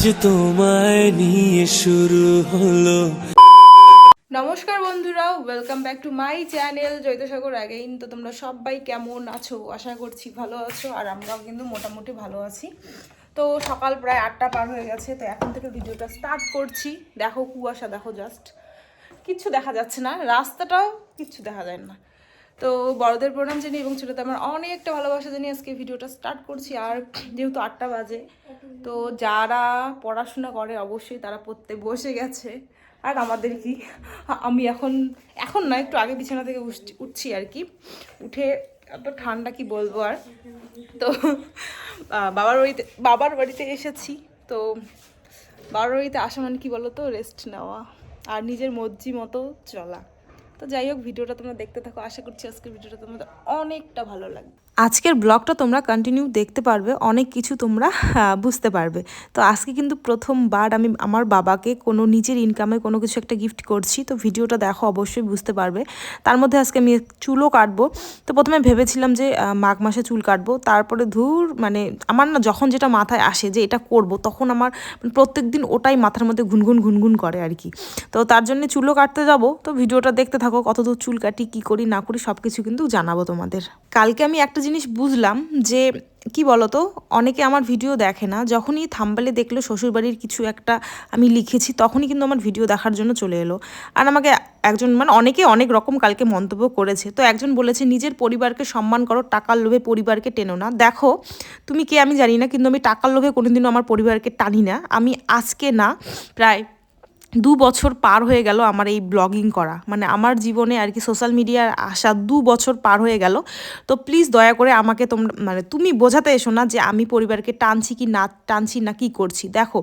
আজ তোমায় নিয়ে শুরু হলো। নমস্কার বন্ধুরা welcome back to my channel জৈতসাগর again তো তোমরা সবাই কেমন আছো? আশা করছি ভালো আছো, আর আমরাও কিন্তু মোটামুটি ভালো আছি। তো সকাল প্রায় আটটা পার হয়ে গেছে, তো এখন থেকে ভিডিওটা স্টার্ট করছি। দেখো কুয়াশা, দেখো জাস্ট কিচ্ছু দেখা যাচ্ছে না, রাস্তাটাও কিচ্ছু দেখা যায় না। তো বড়দের প্রণাম জানি এবং ছোটোতে আমার অনেকটা ভালোবাসা জানি আজকে ভিডিওটা স্টার্ট করছি। আর যেহেতু আটটা বাজে, তো যারা পড়াশোনা করে অবশ্যই তারা পড়তে বসে গেছে। আর আমাদের কি, আমি এখন এখন না একটু আগে বিছানা থেকে উঠছি- উঠছি আর কি। উঠে এত ঠান্ডা কি বলব আর। তো বাবার বাড়িতে বাবার বাড়িতে এসেছি। তো বাবার বাড়িতে আসা মানে কি বলো তো রেস্ট নেওয়া। আর নিজের মর্জি মতো চলা। তো যাই হোক, ভিডিওটা তোমরা দেখতে থাকো। আশা করছি আজকের ভিডিওটা তোমাদের অনেকটা ভালো লাগবে। আজকের ব্লগটা তোমরা কন্টিনিউ দেখতে পারবে, অনেক কিছু তোমরা বুঝতে পারবে। তো আজকে কিন্তু প্রথমবার আমি আমার বাবাকে কোনো নিজের ইনকামে কোনো কিছু একটা গিফট করছি, তো ভিডিওটা দেখো, অবশ্যই বুঝতে পারবে। তার মধ্যে আজকে আমি চুলও কাটবো। তো প্রথমে ভেবেছিলাম যে মাঘ মাসে চুল কাটবো, তারপরে ধুর মানে আমার না যখন যেটা মাথায় আসে যে এটা করব, তখন আমার প্রত্যেক দিন ওটাই মাথার মধ্যে ঘুনঘুন ঘুনঘুন করে আর কি। তো তার জন্য চুলও কাটতে যাব। তো ভিডিওটা দেখতে থাকো কত দূর চুল কাটি, কী করি, না করি সব কিছু কিন্তু জানাব তোমাদের। কালকে আমি একটা জিনিস বুঝলাম যে, কি বলতো, অনেকে আমার ভিডিও দেখে না। যখনই থাম্বালে দেখল শ্বশুরবাড়ির কিছু একটা আমি লিখেছি, তখনই কিন্তু আমার ভিডিও দেখার জন্য চলে এলো। আর আমাকে একজন মানে অনেকে অনেক রকম কালকে মন্তব্য করেছে। তো একজন বলেছে, নিজের পরিবারকে সম্মান করো, টাকার লোভে পরিবারকে টেনো না। দেখো, তুমি কে আমি জানি না, কিন্তু আমি টাকার লোভে কোনোদিনও আমার পরিবারকে টানি না। আমি আজকে না, প্রায় দু বছর পার হয়ে গেল আমার এই ব্লগিং করা। মানে আমার জীবনে আর কি সোশ্যাল মিডিয়ার আসা দু বছর পার হয়ে গেল। তো প্লিজ দয়া করে আমাকে তোমরা মানে তুমি বোঝাতে এসো না যে আমি পরিবারকে টানছি কি না, টানছি না কি করছি। দেখো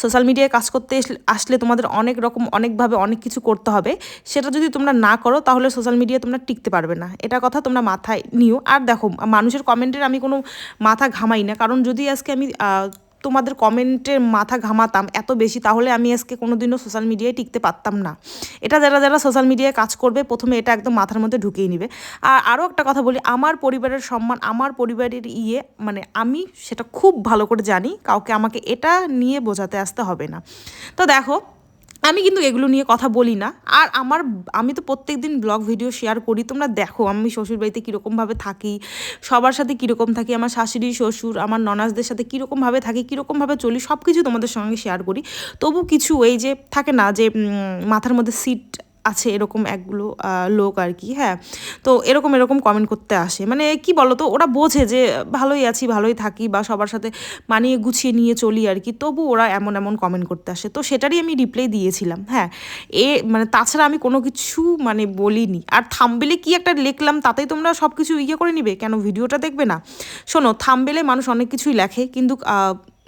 সোশ্যাল মিডিয়ায় কাজ করতে আসলে তোমাদের অনেক রকম অনেকভাবে অনেক কিছু করতে হবে। সেটা যদি তোমরা না করো, তাহলে সোশ্যাল মিডিয়া তোমরা টিকতে পারবে না। এটা কথা তোমরা মাথায় নিও। আর দেখো, মানুষের কমেন্টের আমি কোনো মাথা ঘামাই না। কারণ যদি আজকে আমি তোমাদের কমেন্টের মাথা ঘামাতাম এত বেশি, তাহলে আমি আজকে কোনো দিনও সোশ্যাল মিডিয়ায় টিকতে পারতাম না। এটা যারা যারা সোশ্যাল মিডিয়ায় কাজ করবে, প্রথমে এটা একদম মাথার মধ্যে ঢুকিয়ে নিবে। আর আরও একটা কথা বলি, আমার পরিবারের সম্মান, আমার পরিবারের ইয়ে মানে আমি সেটা খুব ভালো করে জানি, কাউকে আমাকে এটা নিয়ে বোঝাতে আসতে হবে না। তো দেখো আমি কিন্তু এগুলো নিয়ে কথা বলি না। আর আমার, আমি তো প্রত্যেক দিন ব্লগ, ভিডিও শেয়ার করি। তোমরা দেখো, আমি শ্বশুরবাড়িতে কীরকমভাবে থাকি, সবার সাথে কীরকম থাকি, আমার শাশুড়ি, শ্বশুর, আমার ননাসদের সাথে কীরকমভাবে থাকি, কীরকমভাবে চলি সব কিছু তোমাদের সঙ্গে শেয়ার করি। তবু কিছু এই যে থাকে না যে মাথার মধ্যে সিট আছে এরকম একগুলো লোক আর কি হ্যাঁ। তো এরকম এরকম কমেন্ট করতে আসে। মানে কি বলো তো ওরা বোঝে যে ভালোই আছি, ভালোই থাকি বা সবার সাথে মানিয়ে গুছিয়ে নিয়ে চলি আর কি, তবু ওরা এমন এমন কমেন্ট করতে আসে। তো সেটারই আমি রিপ্লাই দিয়েছিলাম হ্যাঁ। এ মানে তাছাড়া আমি কোনো কিছু মানে বলিনি। আর থাম্বেলে কি একটা লিখলাম, তাতেই তোমরা সব কিছু ইয়ে করে নিবে, কেন ভিডিওটা দেখবে না? শোনো থাম্বেলে মানুষ অনেক কিছুই লেখে, কিন্তু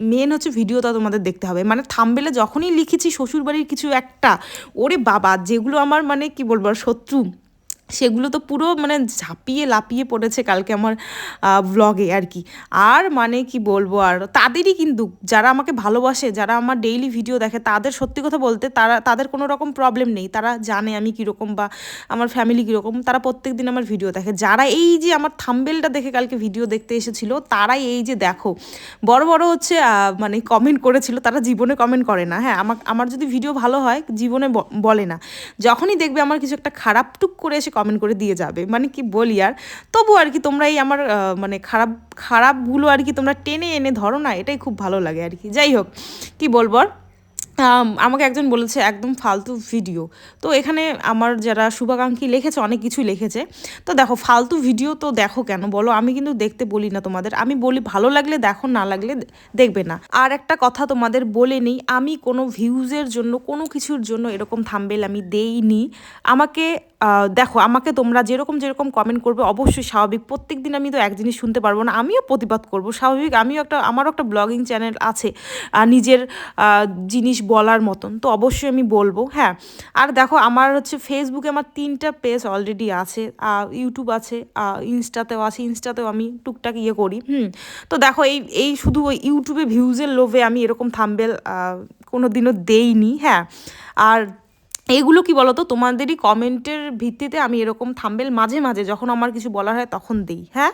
মেন হচ্ছে ভিডিওটা তোমাদের দেখতে হবে। মানে থামবেলে যখনই লিখেছি, শ্বশুরবাড়ির কিছু একটা, ওরে বাবা, যেগুলো আমার মানে কি বলব শত্রু। সেগুলো তো পুরো মানে ঝাঁপিয়ে লাপিয়ে পড়েছে কালকে আমার ব্লগে আর কি। আর মানে কি বলব আর, তাদেরই কিন্তু, যারা আমাকে ভালোবাসে, যারা আমার ডেইলি ভিডিও দেখে, তাদের সত্যি কথা বলতে তারা, তাদের কোনো রকম প্রবলেম নেই। তারা জানে আমি কীরকম বা আমার ফ্যামিলি কীরকম, তারা প্রত্যেক দিন আমার ভিডিও দেখে। যারা এই যে আমার থাম্বেলটা দেখে কালকে ভিডিও দেখতে এসেছিল, তারাই এই যে দেখো। বড় বড় হচ্ছে মানে কমেন্ট করেছিল, তারা জীবনে কমেন্ট করে না। হ্যাঁ আমার আমার যদি ভিডিও ভালো হয়, জীবনে বলে না। যখনই দেখবে আমার কিছু একটা খারাপ টুক করে এসে কমেন্ট করে দিয়ে যাবে। মানে কি বলি আর? তবু আর কি তোমরা এই আমার মানে খারাপ, খারাপগুলো আর কি তোমরা টেনে এনে ধরো না, এটাই খুব ভালো লাগে আর কি। যাই হোক, কি বলব আমাকে একজন বলেছে একদম ফালতু ভিডিও। তো এখানে আমার যারা শুভাকাঙ্ক্ষী লিখেছে, অনেক কিছুই লিখেছে। তো দেখো, ফালতু ভিডিও তো দেখো কেন? বলো, আমি কিন্তু দেখতে বলি না তোমাদের। আমি বলি, ভালো লাগলে দেখো, না লাগলে দেখবে না। আর একটা কথা তোমাদের বলে নেই, আমি কোনো ভিউজের জন্য, কোনো কিছুর জন্য এরকম থাম্বেল আমি দেইনি। আমাকে দেখো, আমাকে তোমরা যেরকম যেরকম কমেন্ট করবে, অবশ্যই স্বাভাবিক। প্রত্যেক দিন আমি তো এক জিনিস শুনতে পারব না, আমিও প্রতিবাদ করব। স্বাভাবিক, আমিও একটা, আমারও একটা ব্লগিং চ্যানেল আছে। নিজের জিনিস বলার মতন, তো অবশ্যই আমি বলব। হ্যাঁ আর দেখো আমার হচ্ছে ফেসবুকে আমার তিনটা পেজ অলরেডি আছে ইউটিউব আছে ইনস্টাতেও আছে ইনস্টাতেও আমি টুকটাক ইয়ে করি, হুম। তো দেখো এই এই শুধু ওই ইউটিউবে ভিউজের লোভে আমি এরকম থাম্বেল কোনো দিনও দেইনি হ্যাঁ। আর এইগুলো কি বলতো? তোমাদেরই কমেন্টের ভিত্তিতে আমি এরকম থাম্বেল মাঝে মাঝে যখন আমার কিছু বলার হয় তখন দিই হ্যাঁ?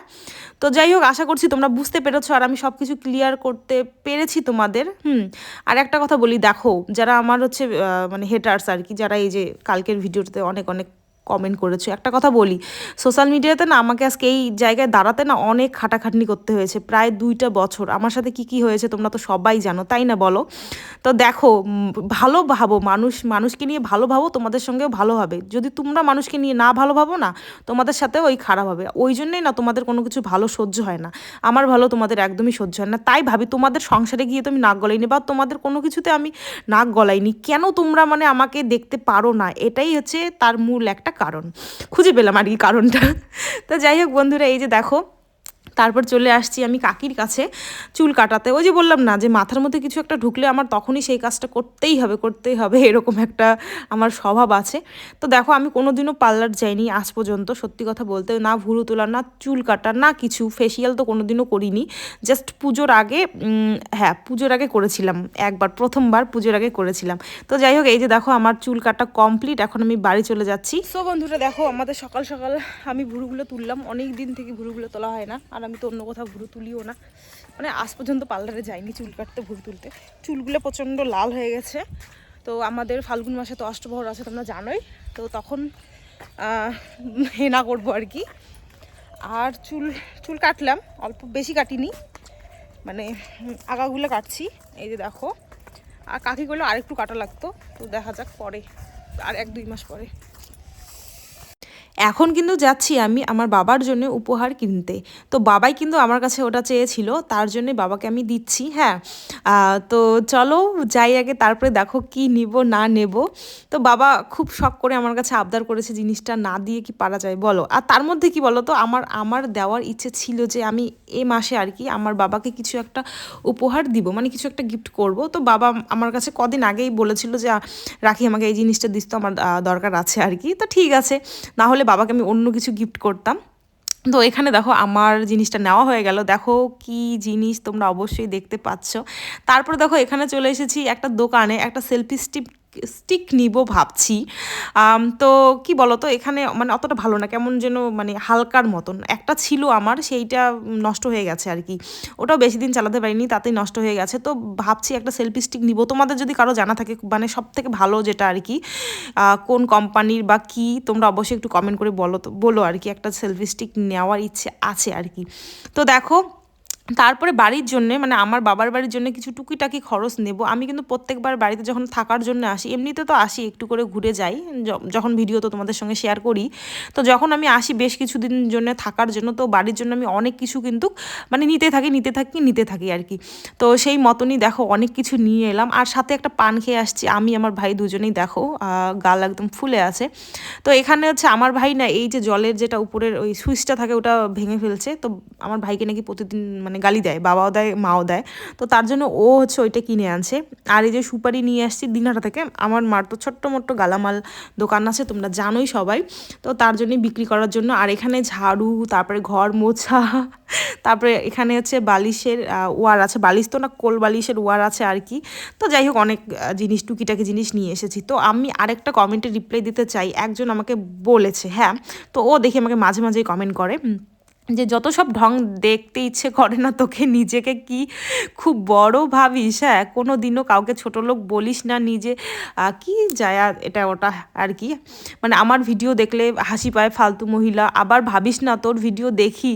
তো যাই হোক, আশা করছি তোমরা বুঝতে পেরেছ আর আমি সব কিছু ক্লিয়ার করতে পেরেছি তোমাদের, হুম? আর একটা কথা বলি, দেখো, যারা আমার হচ্ছে মানে হেটার্স আর কি, যারা এই যে কালকের ভিডিওতে অনেক অনেক কমেন্ট করেছ। একটা কথা বলি সোশ্যাল মিডিয়াতে না আমাকে আজকে এই জায়গায় দাঁড়াতে না অনেক খাটাখাটনি করতে হয়েছে, প্রায় দুইটা বছর। আমার সাথে কি কি হয়েছে তোমরা তো সবাই জানো, তাই না বলো? তো দেখো ভালো ভাবো মানুষ, মানুষকে নিয়ে ভালো ভাবো, তোমাদের সঙ্গেও ভালো হবে। যদি তোমরা মানুষকে নিয়ে না ভালো ভাবো না, তোমাদের সাথেও ওই খারাপ হবে। ওই জন্যই না তোমাদের কোনো কিছু ভালো সহ্য হয় না। আমার ভালো তোমাদের একদমই সহ্য হয় না। তাই ভাবি, তোমাদের সংসারে গিয়ে তুমি নাক গলাইনি বা তোমাদের কোনো কিছুতে আমি নাক গলাইনি। কেন তোমরা মানে আমাকে দেখতে পারো না? এটাই হচ্ছে তার মূল একটা কারণ। খুঁজে পেলাম আর কি কারণটা। তো যাই হোক বন্ধুরা এই যে দেখো তারপর চলে আসছি আমি কাকির কাছে চুল কাটাতে। ওই যে বললাম না যে মাথার মধ্যে কিছু একটা ঢুকলে আমার তখনই সেই কাজটা করতেই হবে করতেই হবে, এরকম একটা আমার স্বভাব আছে। তো দেখো আমি কোনোদিনও পার্লার যাইনি আজ পর্যন্ত, সত্যি কথা বলতে না ভুরু তোলা, না চুল কাটা, না কিছু। ফেসিয়াল তো কোনোদিনও করিনি। জাস্ট পুজোর আগে হ্যাঁ পুজোর আগে করেছিলাম, একবার, প্রথমবার পুজোর আগে করেছিলাম। তো যাই হোক, এই যে দেখো আমার চুল কাটা কমপ্লিট এখন আমি বাড়ি চলে যাচ্ছি। সো বন্ধুরা, দেখো আমাদের সকাল সকাল আমি ভুরুগুলো তুললাম, অনেক দিন থেকে ভুরুগুলো তোলা হয় না, আর আমি তো অন্য কোথাও ভুরু তুলিও না। মানে আজ পর্যন্ত পার্লারে যাইনি চুল কাটতে ভুরু তুলতে। চুলগুলো প্রচণ্ড লাল হয়ে গেছে। তো আমাদের ফাল্গুন মাসে তো অষ্টপ্রহর আছে, তোমরা জানোই। তো তখন হেনা করব আর কি। আর চুল চুল কাটলাম, অল্প বেশি কাটিনি। মানে আগাগুলো কাটছি। এই যে দেখো। আর কাকিগুলো আরেকটু কাটা লাগতো। তো দেখা যাক পরে, আর এক দুই মাস পরে। এখন কিন্তু যাচ্ছি আমি আমার বাবার জন্য উপহার কিনতে। তো বাবাই কিন্তু আমার কাছে ওটা চেয়েছিল, তার জন্য বাবাকে আমি দিচ্ছি হ্যাঁ। তো চলো যাই আগে, তারপরে দেখো কি নিব, না নেব। তো বাবা খুব শখ করে আমার কাছে আবদার করেছে জিনিসটা না দিয়ে কি পারা যায়, বলো। আর তার মধ্যে কি বলো তো, আমার আমার দেওয়ার ইচ্ছে ছিল যে আমি এ মাসে আর কি আমার বাবাকে কিছু একটা উপহার দিব মানে কিছু একটা গিফট করব। তো বাবা আমার কাছে কদিন আগেই বলেছিল যে রাখি আমাকে এই জিনিসটা দিস তো, আমার দরকার আছে আর কি। তো ঠিক আছে, না হলে বাবাকে আমি অন্য কিছু গিফট করতাম। তো এখানে দেখো আমার জিনিসটা নেওয়া হয়ে গেল। দেখো কি জিনিস তোমরা অবশ্যই দেখতে পাচ্ছ। তারপর দেখো এখানে চলে এসেছি একটা দোকানে একটা সেলফি স্টিক স্টিক নিব ভাবছি। তো কি বলো তো এখানে মানে অতটা ভালো না, কেমন যেন মানে হালকার মতন। একটা ছিল আমার, সেইটা নষ্ট হয়ে গেছে আর কি। ওটাও বেশি দিন চালাতে পারিনি, তাতেই নষ্ট হয়ে গেছে। তো ভাবছি একটা সেলফি স্টিক নিব। তোমাদের যদি কারও জানা থাকে মানে সব থেকে ভালো যেটা আর কি কোন কোম্পানির বা কি, তোমরা অবশ্যই একটু কমেন্ট করে বলো বলো আর কি, একটা সেলফি স্টিক নেওয়ার ইচ্ছে আছে আর কি। তো দেখো তারপরে বাড়ির জন্য মানে আমার বাবার বাড়ির জন্য কিছু টুকিটাকি খরচ নেব। আমি কিন্তু প্রত্যেকবার বাড়িতে যখন থাকার জন্য আসি, এমনিতে তো আসি, একটু করে ঘুরে যাই যখন ভিডিও তো তোমাদের সঙ্গে শেয়ার করি। তো যখন আমি আসি বেশ কিছুদিন জন্য থাকার জন্য, তো বাড়ির জন্য আমি অনেক কিছু কিন্তু মানে নিতে থাকি নিতে থাকি নিতে থাকি আর কি। তো সেই মতনই দেখো, অনেক কিছু নিয়ে এলাম। আর সাথে একটা পান খেয়ে আসছি, আমি, আমার ভাই দুজনেই দেখো গাল একদম ফুলে আছে। তো এখানে হচ্ছে আমার ভাই না, এই যে জলের যেটা উপরের ওই সুইচটা থাকে, ওটা ভেঙে ফেলছে। তো আমার ভাইকে নাকি প্রতিদিন মানে গালি দেয়, বাবাও দেয়, মাও দেয়। তো তার জন্য ও হচ্ছে ওইটা কিনে আনছে। আর এই যে সুপারি নিয়ে আসছি দিনহাটা থেকে, আমার মার তো ছোট্ট মোট্ট গালামাল দোকান আছে, তোমরা জানোই সবাই। তো তার জন্যই বিক্রি করার জন্য, আর এখানে ঝাড়ু, তারপরে ঘর মোছা, তারপরে এখানে হচ্ছে বালিশের ওয়ার আছে। বালিশ তো না, কোল বালিশের ওয়ার আছে আর কি। তো যাই হোক, অনেক জিনিস, টুকিটাকি জিনিস নিয়ে এসেছি। তো আমি আরেকটা কমেন্টে রিপ্লাই দিতে চাই, একজন আমাকে বলেছে হ্যাঁ? তো ও দেখে আমাকে মাঝে মাঝেই কমেন্ট করে। যে যত সব ঢং দেখতে ইচ্ছে করে না তোকে, নিজেকে কি খুব বড় ভাবিস হ্যাঁ? কোনো দিনও কাউকে ছোট লোক বলিস না নিজে। কি যায় এটা ওটা আর কি? মানে আমার ভিডিও দেখলে হাসি পায় ফালতু মহিলা। আবার ভাবিস না তোর ভিডিও দেখি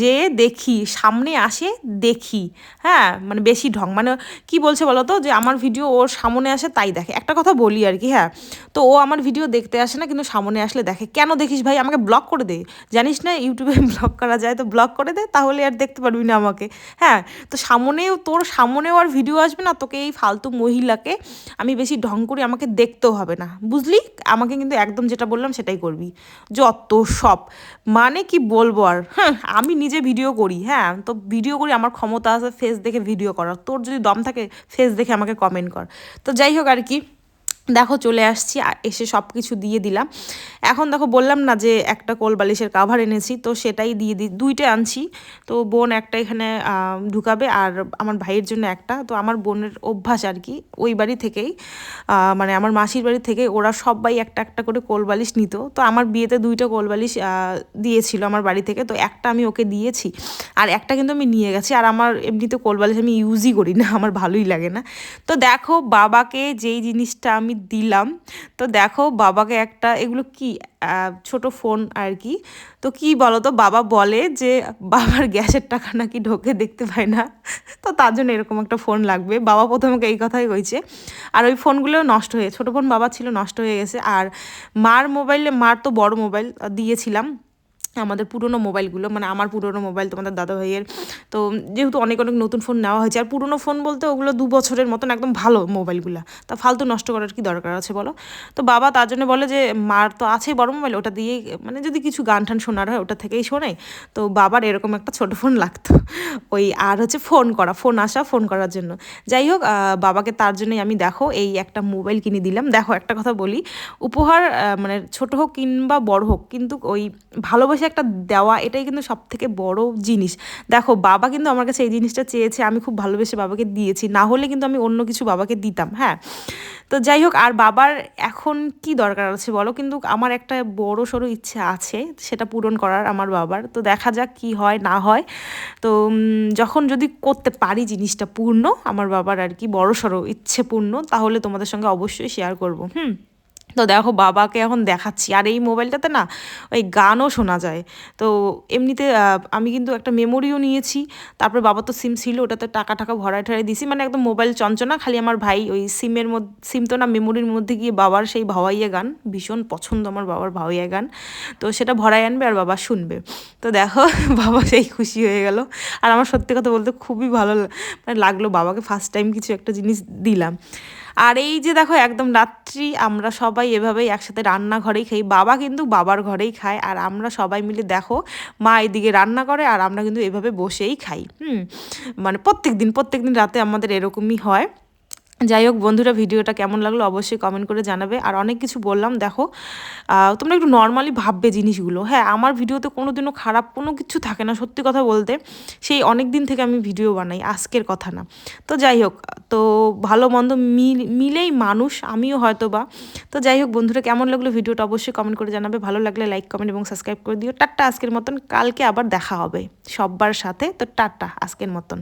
যে দেখি, সামনে আসে দেখি হ্যাঁ? মানে বেশি ঢং। মানে কি বলছে বলো তো যে আমার ভিডিও ওর সামনে আসে তাই দেখে। একটা কথা বলি আর কি হ্যাঁ? তো ও আমার ভিডিও দেখতে আসে না, কিন্তু সামনে আসলে দেখে। কেন দেখিস ভাই? আমাকে ব্লক করে দে। জানিস না ইউটিউবে ব্লক করা যায়, তো ব্লক করে দে, তাহলে আর দেখতে পারবি না আমাকে। হ্যাঁ তো সামনেও তোর, সামনেও আর ভিডিও আসবে না, তোকে এই ফালতু মহিলাকে আমি বেশি ঢং করি, আমাকে দেখতেও হবে না। বুঝলি? আমাকে কিন্তু একদম যেটা বললাম সেটাই করবি। যত সব। মানে কি বলব আর? হ্যাঁ আমি নিজে ভিডিও করি হ্যাঁ তো ভিডিও করি, আমার ক্ষমতা আছে ফেস দেখে ভিডিও করার। তোর যদি দম থাকে ফেস দেখে আমাকে কমেন্ট কর। তো যাই হোক আর কি। দেখো চলে আসছি এসে সব কিছু দিয়ে দিলাম। এখন দেখো বললাম না যে একটা কোল বালিশের কাভার এনেছি, তো সেটাই দিয়ে দিই দুইটা আনছি। তো বোন একটা এখানে ঢুকাবে আর আমার ভাইয়ের জন্য একটা। তো আমার বোনের অভ্যাস আর কি, ওই বাড়ি থেকেই মানে আমার মাসির বাড়ি থেকে ওরা সবাই একটা একটা করে কোল বালিশ নিত। তো আমার বিয়েতে দুইটা কোল বালিশ দিয়েছিল আমার বাড়ি থেকে, তো একটা আমি ওকে দিয়েছি। আর একটা কিন্তু আমি নিয়ে গেছি, আর আমার এমনিতে কোল বালিশ আমি ইউজই করি না, আমার ভালোই লাগে না। তো দেখো বাবাকে যেই জিনিসটা আমি দিলাম। তো দেখো বাবাকে একটা, এগুলো কি? ছোট ফোন আর কি। তো কি বলো তো বাবা বলে যে বাবার গ্যাসের টাকা নাকি ঢোকে দেখতে পায় না। তো তার জন্য এরকম একটা ফোন লাগবে। বাবা প্রথমে এই কথাই কইছে। আর ওই ফোনগুলো নষ্ট হয়ে, ছোটো ফোন বাবা ছিল, নষ্ট হয়ে গেছে। আর মার মোবাইলে, মার তো বড় মোবাইল, দিয়েছিলাম। আমাদের পুরনো মোবাইলগুলো মানে আমার পুরনো মোবাইল তোমাদের দাদা ভাইয়ের তো যেহেতু অনেক অনেক নতুন ফোন নেওয়া হয়েছে, আর পুরনো ফোন বলতে ওগুলো দু বছরের মতন একদম ভালো মোবাইলগুলো। তা ফালতু নষ্ট করার কি দরকার আছে বলো? তো বাবা তার জন্য বলে যে, মার তো আছে বড় মোবাইল, ওটা দিয়েই মানে যদি কিছু গান টান শোনার হয়, ওটা থেকেই শোনে। তো বাবার এরকম একটা ছোট ফোন লাগতো। ওই আর হচ্ছে ফোন করা, ফোন আসা, ফোন করার জন্য। যাই হোক বাবাকে তার জন্যই আমি দেখো এই একটা মোবাইল কিনে দিলাম। দেখো একটা কথা বলি, উপহার মানে ছোট হোক কিংবা বড় হোক, কিন্তু ওই ভালোবাসা একটা দেওয়া এটাই কিন্তু সব থেকে বড় জিনিস। দেখো, বাবা কিন্তু আমার কাছে এই জিনিসটা চেয়েছে, আমি খুব ভালোবেসে বাবাকে দিয়েছি, না হলে কিন্তু আমি অন্য কিছু বাবাকে দিতাম হ্যাঁ? তো যাই হোক, আর বাবার এখন কি দরকার আছে বলো? কিন্তু আমার একটা বড় সড়ো ইচ্ছে আছে, সেটা পূরণ করার আমার বাবার। তো দেখা যাক কি হয়, না হয়। তো যখন যদি করতে পারি জিনিসটা পূর্ণ, আমার বাবার আর কি বড় সড়ো ইচ্ছে পূর্ণ তাহলে তোমাদের সঙ্গে অবশ্যই শেয়ার করব, হুম? তো দেখো বাবাকে এখন দেখাচ্ছি। আর এই মোবাইলটাতে না ওই গানও শোনা যায়। তো এমনিতে আমি কিন্তু একটা মেমোরিও নিয়েছি। তারপরে বাবা তো সিম ছিল, ওটাতে টাকা টাকা ভরায় ঠরাই দিছি মানে একদম মোবাইল চঞ্চনা, খালি আমার ভাই ওই সিমের মধ্যে, সিম তো না মেমোরির মধ্যে গিয়ে বাবার সেই ভাওয়াইয়া গান, ভীষণ পছন্দ আমার বাবার ভাওয়াইয়া গান। তো সেটা ভরাই আনবে আর বাবা শুনবে। তো দেখো, বাবা সেই খুশি হয়ে গেল। আর আমার সত্যি কথা বলতে খুবই ভালো মানে লাগল বাবাকে ফার্স্ট টাইম কিছু একটা জিনিস দিলাম। আর এই যে দেখো, একদম রাত্রি, আমরা সবাই এভাবেই একসাথে রান্নাঘরেই খাই। বাবা কিন্তু বাবার ঘরেই খায় আর আমরা সবাই মিলে দেখো, মা এদিকে রান্না করে আর আমরা কিন্তু এভাবে বসেই খাই। হুম মানে প্রত্যেক দিন প্রত্যেক দিন রাতে আমাদের এরকমই হয়। যাই হোক, বন্ধুরা, ভিডিওটা কেমন লাগল অবশ্যই কমেন্ট করে জানাবে। আর অনেক কিছু বললাম, দেখো তোমরা একটু নর্মালি ভাববে জিনিসগুলো। হ্যাঁ আমার ভিডিওতে কোনো দিনও খারাপ কোনো কিছু থাকে না, সত্যি কথা বলতে। সেই অনেক দিন থেকে আমি ভিডিও বানাই, আজকের কথা না। তো যাই হোক, তো ভালো মন্দ মিল, মিলেই মানুষ, আমিও হয়তো বা তো যাই হোক, বন্ধুরা, কেমন লাগল ভিডিওটা অবশ্যই কমেন্ট করে জানাবে। ভালো লাগলে লাইক কমেন্ট এবং সাবস্ক্রাইব করে দিও। টাটা, আজকের মতন। কালকে আবার দেখা হবে সব্বার সাথে। তো টাটা, আজকের মতন।